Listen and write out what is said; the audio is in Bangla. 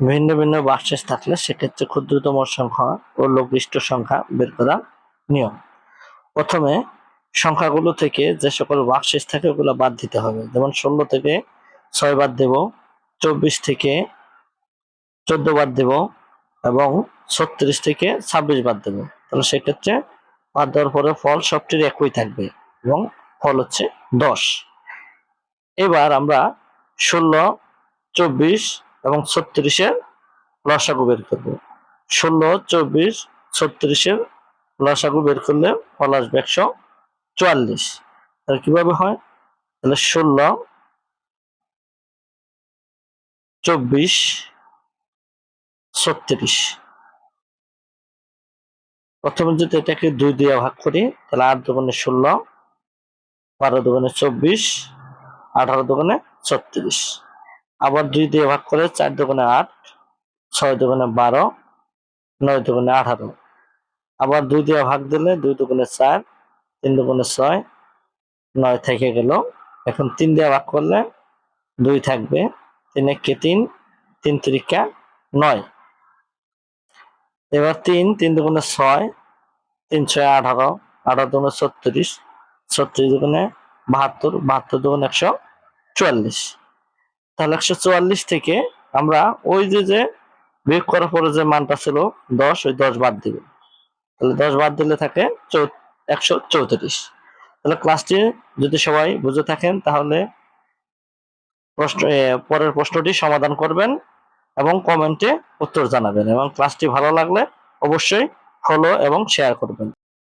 ভিন্ন ভিন্ন বাক্সেস থাকলে সেক্ষেত্রে ক্ষুদ্রতম সংখ্যা ও লঘিষ্ঠ সংখ্যা বের করা নিয়ম। প্রথমে সংখ্যাগুলো থেকে যে সকল বাক্সেস থাকে ওগুলো বাদ দিতে হবে। যেমন ষোলো থেকে ছয় বাদ দেব, চব্বিশ থেকে চোদ্দ বাদ দেব এবং ছত্রিশ থেকে ছাব্বিশ বাদ দেব। তাহলে সেক্ষেত্রে বাদ দেওয়ার পরে ফল সবটির একই থাকবে এবং ফল হচ্ছে দশ। এবার আমরা ষোলো, চব্বিশ এবং ছত্রিশের লসাগু বের করব। ষোলো, চব্বিশ ছত্রিশের লসাগু বের করলে ফল আসবে একশো চুয়াল্লিশ। তাহলে কীভাবে হয়? তাহলে ষোলো, চব্বিশ, ছত্রিশ। প্রথমে যদি এটাকে দুই দিয়ে ভাগ করি, তাহলে আট দোকানে ষোলো, বারো দোকানে চব্বিশ, আঠারো দোকানে ছত্রিশ। আবার দুই দিয়ে ভাগ করে চার দোকানে আট, ছয় দোকানে বারো, নয় দোকানে আঠারো। আবার দুই দিয়ে ভাগ দিলে দুই দোকানে চার, তিন দোকানে ছয়, নয় থেকে গেল। এখন তিন দিয়ে ভাগ করলে দুই থাকবে, তিন একে তিন তিন তিরিকা নয়। এবার তিন তিন দুগুণে ছয়, তিন ছয় আঠারো আঠারো দুগুণে ছত্রিশ ছত্রিশ দুগুণে বাহাত্তর বাহাত্তর দুগুণে একশো চুয়াল্লিশ। তাহলে একশো চুয়াল্লিশ থেকে আমরা ওই যে যে বিয়োগ করার পরে যে মানটা ছিল দশ, ওই দশ বাদ দিব। তাহলে দশ বাদ দিলে থাকে একশো চৌত্রিশ। তাহলে ক্লাসটি যদি সবাই বুঝে থাকেন, তাহলে প্রশ্ন পরের প্রশ্নটি সমাধান করবেন এবং কমেন্টে উত্তর জানাবেন এবং ক্লাসটি ভালো লাগলে অবশ্যই ফলো এবং শেয়ার করবেন।